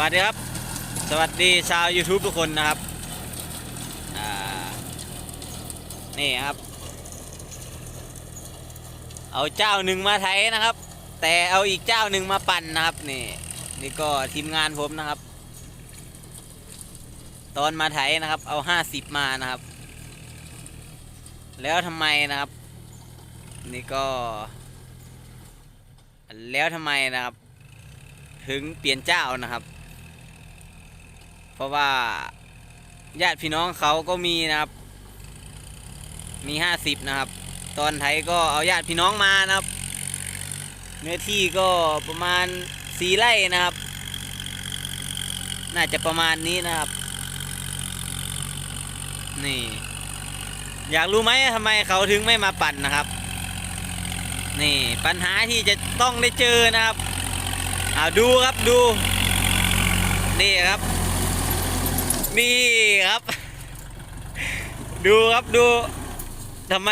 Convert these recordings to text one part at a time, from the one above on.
วัสดีครับ สวัสดีชาว YouTube ทุกคนนะครับนี่ครับ เอาเจ้าหนึ่งมาไถนะครับ แต่เอาอีกเจ้าหนึ่งมาปั่นนะครับนี่นี่ก็ทีมงานผมนะครับ ตอนมาไถนะครับ เอาห้าสิบมานะครับ แล้วทำไมนะครับ นี่ก็ แล้วทำไมนะครับ ถึงเปลี่ยนเจ้านะครับ เพราะว่าญาติพี่น้องเขาก็มีนะครับ มีห้าสิบนะครับ ตอนไทยก็เอาญาติพี่น้องมานะครับ เนื้อที่ก็ประมาณสี่ไร่นะครับ น่าจะประมาณนี้นะครับ นี่ อยากรู้ไหมทำไมเขาถึงไม่มาปั่นนะครับ นี่ปัญหาที่จะต้องได้เจอนะครับอ่าดูครับดู นี่ครับ นี่ครับ ดูครับดูทำไม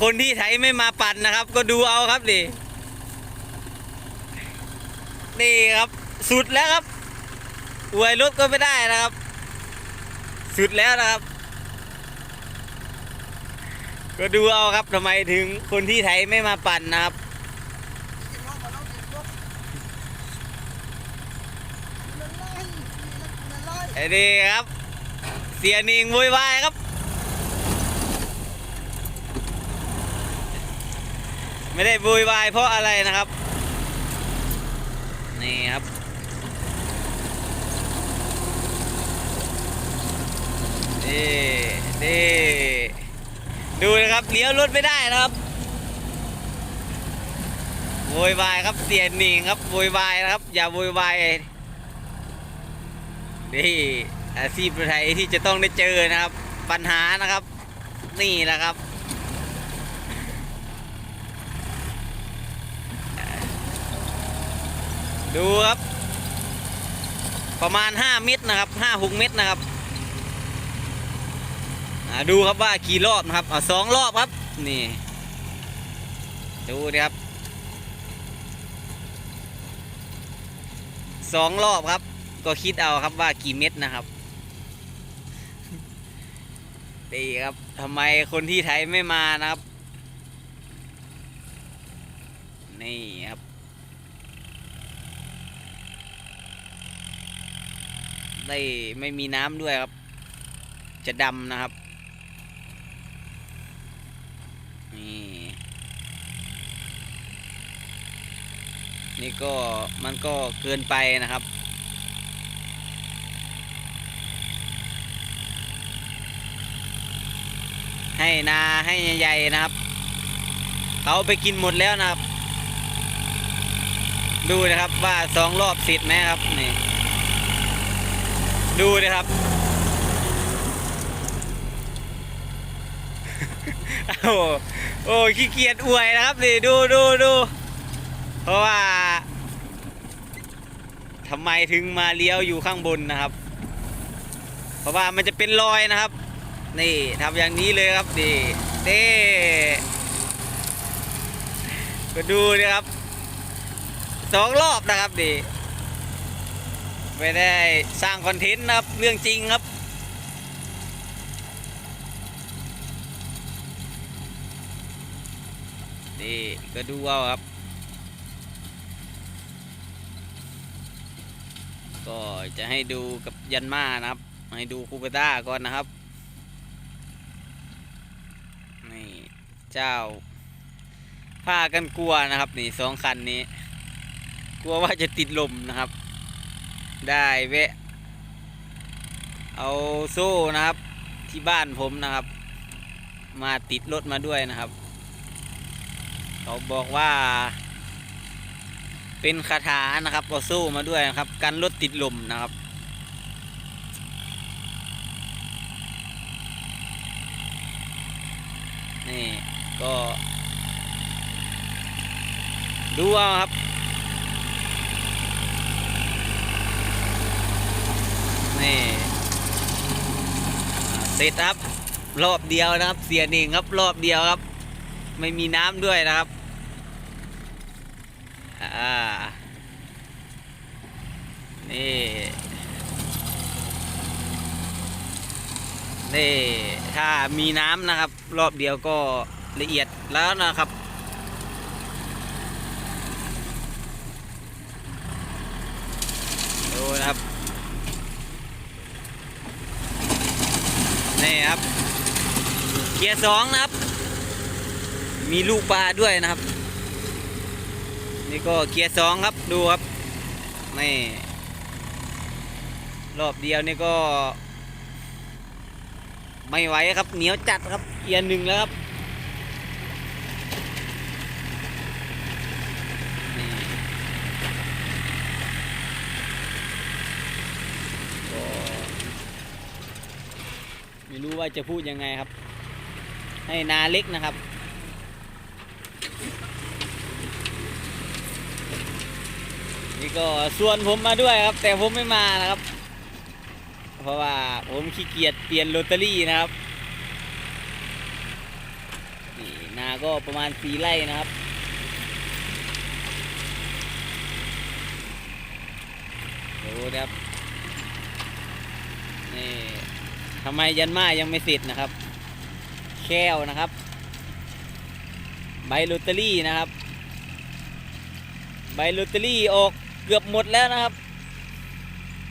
คนที่ไถไม่มาปั่นนะครับ ก็ดูเอาครับดินี่ครับ สุดแล้วครับอวยรถก็ไม่ได้นะครับ สุดแล้วนะครับ ก็ดูเอาครับทำไมถึงคนที่ไทยไม่มาปั่นนะครับ ไอ้นี่ครับ เสียนิงโวยวายครับ ไม่ได้โวยวายเพราะอะไรนะครับ นี่ครับนี่นี่ดูนะครับเลี้ยวรถไม่ได้นะครับโวยวายครับเสียนิงครับโวยวายนะครับ อย่าโวยวาย นี่อาชีพไทยที่จะต้องได้เจอนะครับ ปัญหานะครับ นี่แหละครับ ดูครับ ประมาณ 5 เมตรนะครับ5-6เมตรนะครับดูครับว่ากี่รอบนะครับอสองรอบครับ นี่ ดูดิครับสองรอบครับ ก็คิดเอาครับว่ากี่เม็ดนะครับดีครับทำไมคนที่ไทยไม่มานะครับ นี่ครับ ได้ไม่มีน้ำด้วยครับ จะดำนะครับ นี่ นี่ก็มันก็เกินไปนะครับ ให้นาให้ใหญ่ๆนะครับเขาไปกินหมดแล้วนะครับ ดูนะครับว่าสองรอบเสร็จไหมครับนี่ดูนะครับโอ้โหโอ้ขี้เกียจอวยนะครับนี่ดูดูดูเพราะว่าทำไมถึงมาเลี้ยวอยู่ข้างบนนะครับ เพราะว่ามันจะเป็นรอยนะครับ นี่ทำอย่างนี้เลยครับนี่นี่ก็ดูนะครับสองรอบนะครับนี่ไม่ได้สร้างคอนเทนต์นะครับเรื่องจริงครับนี่ก็ดูเอาครับ ก็จะให้ดูกับยันมานะครับ ให้ดูคูเปต้าก่อนนะครับ นี่ เจ้าพากันกลัวนะครับ นี่สองคันนี้ กลัวว่าจะติดลมนะครับ ได้แวะ เอาโซ่นะครับ ที่บ้านผมนะครับ มาติดรถมาด้วยนะครับ เขาบอกว่า เป็นคาถานะครับเอาโซ่มาด้วยนะครับกันรถติดลมนะครับนี่ ก็ ดูเอาครับ นี่เสร็จครับ รอบเดียวนะครับ เสียหนึ่งครับรอบเดียวครับ ไม่มีน้ำด้วยนะครับ อ่า นี่นี่ถ้ามีน้ำนะครับ รอบเดียวก็ ละเอียดแล้วนะครับ ดูนะครับ นี่ครับ เกียร์สองนะครับ มีลูกปลาด้วยนะครับ นี่ก็เกียร์สองครับ ดูครับ นี่ รอบเดียวนี่ก็ ไม่ไหวครับ เหนียวจัดครับ เกียร์หนึ่งแล้วครับนี่ก็ไม่ รู้ว่าจะพูดยังไงครับ ให้นาเล็กนะครับ นี่ก็ส่วนผมมาด้วยครับ แต่ผมไม่มานะครับ เพราะว่าผมขี้เกียจเปลี่ยนโรตารี่นะครับนี่นาก็ประมาณสีไร่นะครับดูนะครับนี่ ทำไมยันมายังไม่เสร็จนะครับ แก้วนะครับ ใบโรตารี่นะครับ ใบโรตารี่ออกเกือบหมดแล้วนะครับ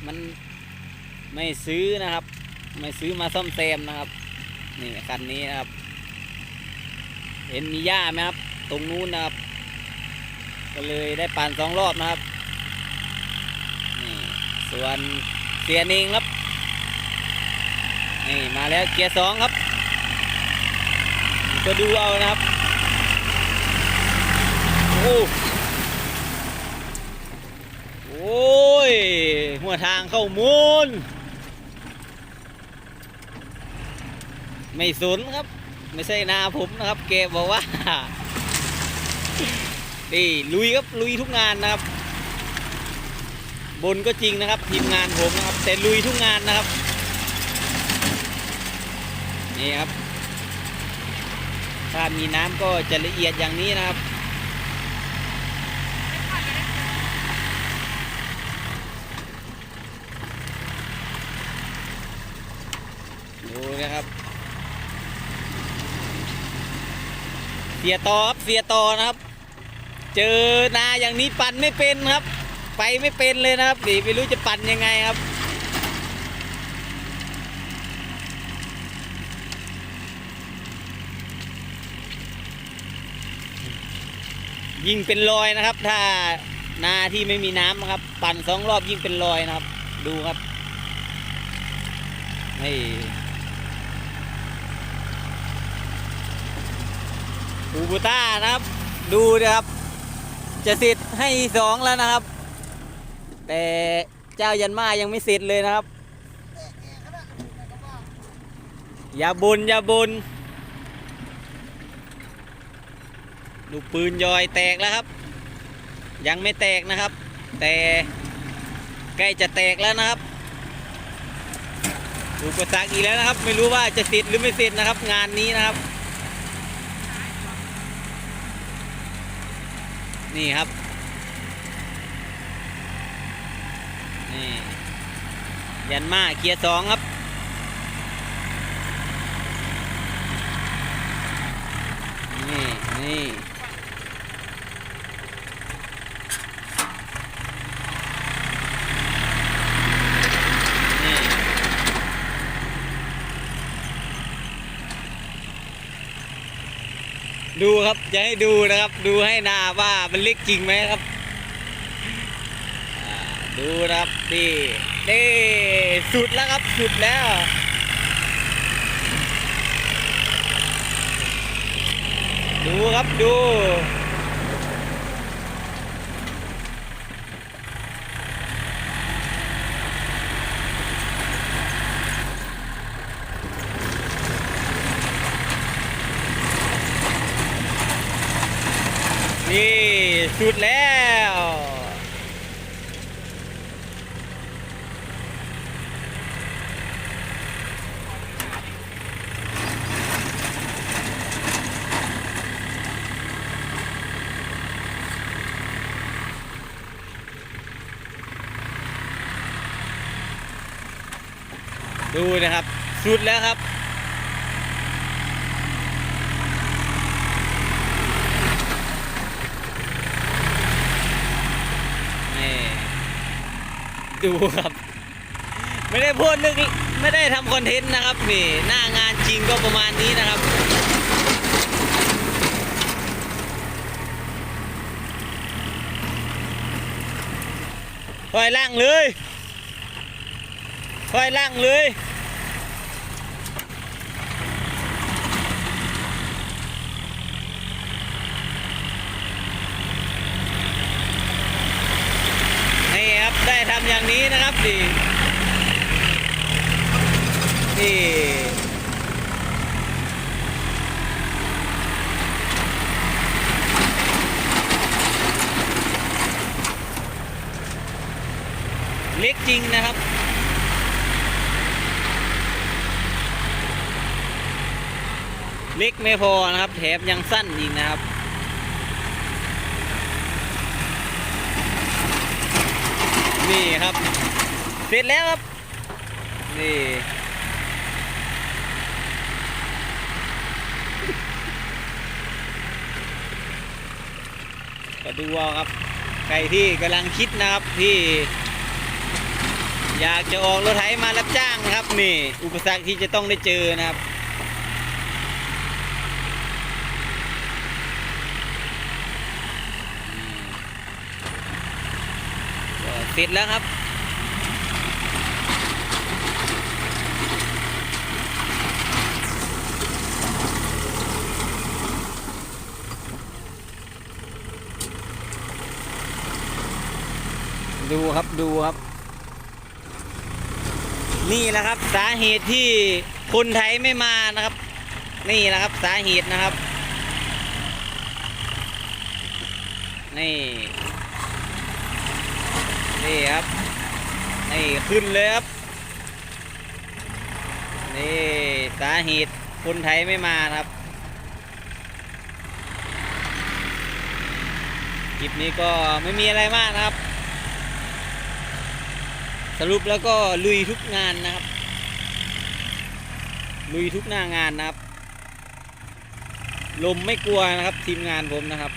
มันไม่ซื้อนะครับ ไม่ซื้อมาซ่อมแซมนะครับ นี่คันนี้นะครับ เห็นมีหญ้าไหมครับ ตรงนู้นนะครับ ก็เลยได้ปั่นสองรอบนะครับ นี่ ส่วนเสียนเองครับ นี่มาแล้วเกียร์สองครับ ก็ดูเอานะครับ โอ้โอ้ย หัวทางเข้ามูล ไม่สนครับ ไม่ใช่นาผมนะครับ เกบอกว่านี่ลุยครับ ลุยทุกงานนะครับ บนก็จริงนะครับ ทีมงานผมนะครับ แต่ลุยทุกงานนะครับ นี่ครับ ถ้ามีน้ำก็จะละเอียดอย่างนี้นะครับ ดูนะครับ เสียต่อครับเสียต่อนะครับ เจอนาอย่างนี้ปั่นไม่เป็นครับ ไปไม่เป็นเลยนะครับดีไม่รู้จะปั่นยังไงครับ ยิ่งเป็นรอยนะครับ ถ้านาที่ไม่มีน้ำนะครับ ปั่นสองรอบยิ่งเป็นรอยนะครับ ดูครับนี่อูบูต้านะครับ ดูนะครับ จะเสร็จให้สองแล้วนะครับ แต่เจ้ายันมายังไม่เสร็จเลยนะครับ อย่าบนอย่าบน ลูกปืนยอยแตกแล้วครับ ยังไม่แตกนะครับ แต่ใกล้จะแตกแล้วนะครับอุปสรรคอีกแล้วนะครับ ไม่รู้ว่าจะเสร็จหรือไม่เสร็จนะครับ งานนี้นะครับ นี่ครับนี่ยันมาเกียร์สองครับนี่นี่ ดูครับ จะให้ดูนะครับ ดูให้นาว่ามันเล็กจริงไหมครับดูนะครับนี่นี่สุดแล้วครับสุดแล้วดูครับดู นี่สุดแล้วดูนะครับ สุดแล้วครับ ดูครับ ไม่ได้พูดนึกไม่ได้ทำคอนเทนต์นะครับนี่หน้างานจริงก็ประมาณนี้นะครับค่อยล่างเลยค่อยล่างเลย นี่ครับ ได้ทำอย่างนี้นะครับดีนี่เล็กจริงนะครับเล็กไม่พอนะครับ แถมยังสั้นอีกนะครับ นี่ครับ เสร็จแล้วครับ นี่ก็ดูเอาครับ ใครที่กำลังคิดนะครับที่ อยากจะออกรถไถมารับจ้างนะครับ นี่ อุปสรรคที่จะต้องได้เจอนะครับ ก็ เสร็จแล้วครับ ดูครับดูครับ นี่แหละครับสาเหตุที่คนไทยไม่มานะครับ นี่แหละครับสาเหตุนะครับ นี่ นี่ครับนี่ขึ้นเลยครับนี่สาเหตุคนไทยไม่มาครับคลิปนี้ก็ไม่มีอะไรมากนะครับ สรุปแล้วก็ลุยทุกงานนะครับ ลุยทุกหน้างานนะครับ ลมไม่กลัวนะครับทีมงานผมนะครับ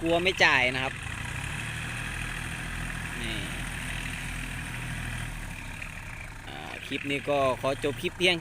กลัวไม่จ่ายนะครับนี่อ่าค ลิปนี้ก็ขอจบคลิปเพียง